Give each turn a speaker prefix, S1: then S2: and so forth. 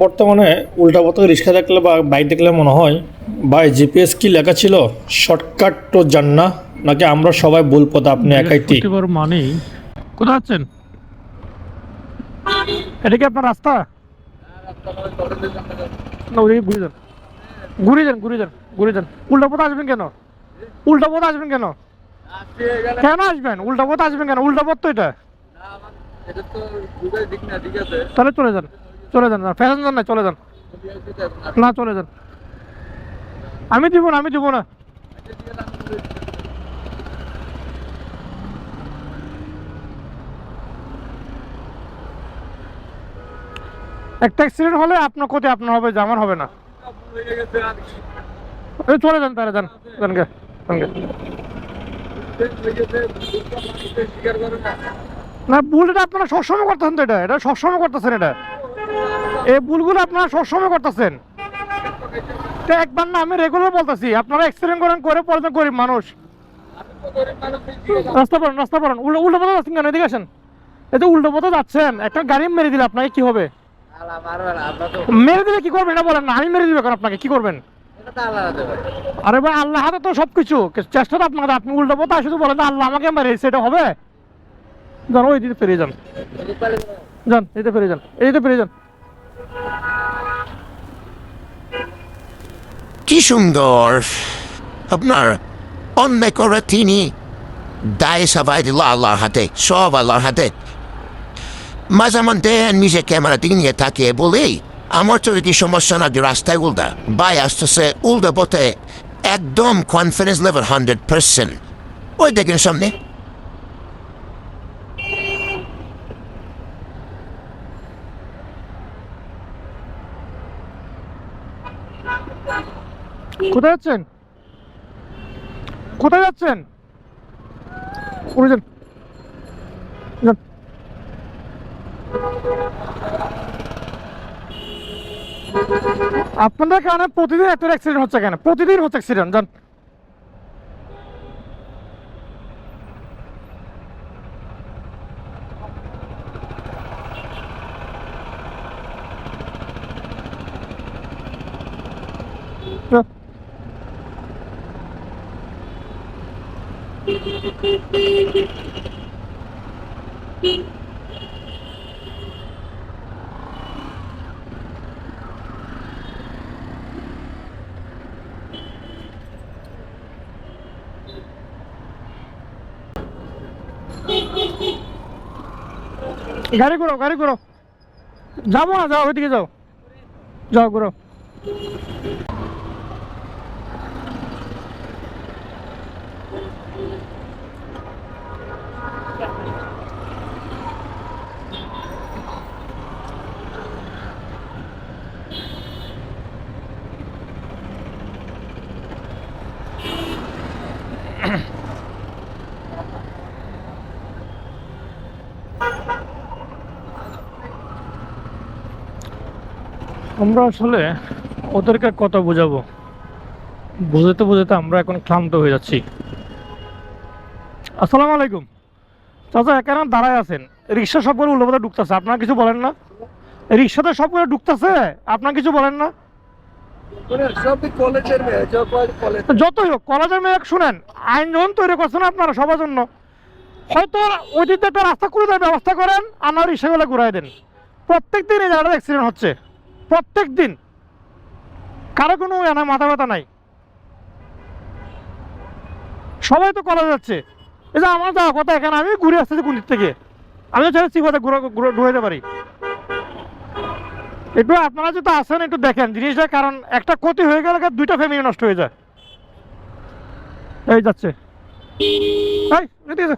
S1: বর্তমানে উল্টাপথে রিক্সা দেখলে বা বাইক দেখলে মনে হয় ভাই জিপিএস কি লেখা ছিল? শর্টকাট তো জান না নাকি আমরা সবাই ভুল পথে আপনি একাই ঠিক?
S2: মানেই কোথায় যাচ্ছেন এটা কি আপনার রাস্তা? না ওদিকে ঘুরে যান। ঘুরে যান ঘুরে যান ঘুরে যান। উল্টা পথে আসবেন কেন? উল্টা পথে আসবেন কেন? কেন আসবেন? উল্টা পথে আসবেন কেন? উল্টা পথ তো এটা। তাহলে চলে যান। চলে যান না প্যাসেঞ্জার না, চলে যান। না, চলে যান। আমি দিব না, আমি দিব না। একটা অ্যাক্সিডেন্ট হলে আপনার ক্ষতি, আপনার হবে, যে আমার হবে না। চলে যান তাহলে, যান যান। না ভুল এটা আপনারা সবসময় করতেছেন তো এটা এটা সবসময় করতেছেন এটা। এই ভুলগুলো আপনারা সবসময় করতেছেন। তো একবার না, আমি রেগুলার বলতেছি, আপনারা অ্যাক্সিডেন্ট করেন, করে তো গরিব মানুষ। রাস্তা পড়েন রাস্তা পড়েন, উল্টো উল্টো পথে যাচ্ছেন কেন? এদিকে আসেন। এই তো উল্টো পথে যাচ্ছেন, একটা গাড়ি মেরে দিলে আপনাকে কি হবে? মেরে দিলে কি করবেন? এটা বলেন না, আমি মেরে দিবে কেন আপনাকে? কি করবেন? আরে ভাই, আল্লাহ হাতে তো সবকিছু। চেষ্টা তো আপনার আপনি উল্টো পথে শুধু বলেন আল্লাহ আমাকে মেরে এটা হবে? যান, ওই দিতে ফিরে যান। যান এইতে ফিরে যান এইতে ফিরে যান।
S3: কি সুন্দর। আপনার অন্যায় করে তিনি দায় সাবাই দিল আল্লাহর হাতে, সব আল্লাহর হাতে। মাঝে মধ্যে নিজে ক্যামেরা দিকে নিয়ে তাকিয়ে বলেই আমার তো যদি সমস্যা না রাস্তায় উল্টা। বাই আসতেছে উল্টা পথে, একদম কনফিডেন্স লেভেল হান্ড্রেড পার্সেন্ট ওই দেখেন সামনে।
S2: কোথায় যাচ্ছেন কোথায় যাচ্ছেন উড়ে যান। আপনাদের কারণে প্রতিদিন এত অ্যাক্সিডেন্ট হচ্ছে কেন প্রতিদিন হচ্ছে অ্যাক্সিডেন্ট যান। গাড়ি ঘুরো গাড়ি ঘুরো। যাব না যাও ওইদিকে যাও। যাও ঘুরো। আমরা আসলে ওদেরকে কত বোঝাবো? বোঝাতে বোঝাতে আমরা এখন ক্লান্ত হয়ে যাচ্ছি। আসসালামু আলাইকুম। চাচা এখানে দাঁড়ায় আছেন। রিক্সা সব করে উল্টো ঢুকতেছে আপনার কিছু বলেন না? রিক্সাতে সব করে ঢুকতেছে? আপনার কিছু বলেন না? যতই হোক কলেজের মেয়ে শুনেন আইন যখন তৈরি করছেন আপনারা সবার জন্য। হয়তো ওই দিক একটা রাস্তা করে দেওয়ার ব্যবস্থা করেন আমার রিক্সাগুলো ঘুরাই দেন প্রত্যেক দিন। এই জায়গাটা অ্যাক্সিডেন্ট হচ্ছে। প্রত্যেক দিন কারও কোনো মাথা ব্যথা নাই। সবাই তো করা যাচ্ছে। এই যে আমার যাওয়া কথা এখানে, আমি ঘুরে আসতেছি কোন দিক থেকে। আমি চাই চিপাতে ঢুকাইতে পারি। একটু আপনারা যদি আসেন, একটু দেখেন জিনিসটা, কারণ একটা ক্ষতি হয়ে গেলে দুইটা ফ্যামিলি নষ্ট হয়ে যায়। এই যাচ্ছে। এই, এদিকে যা।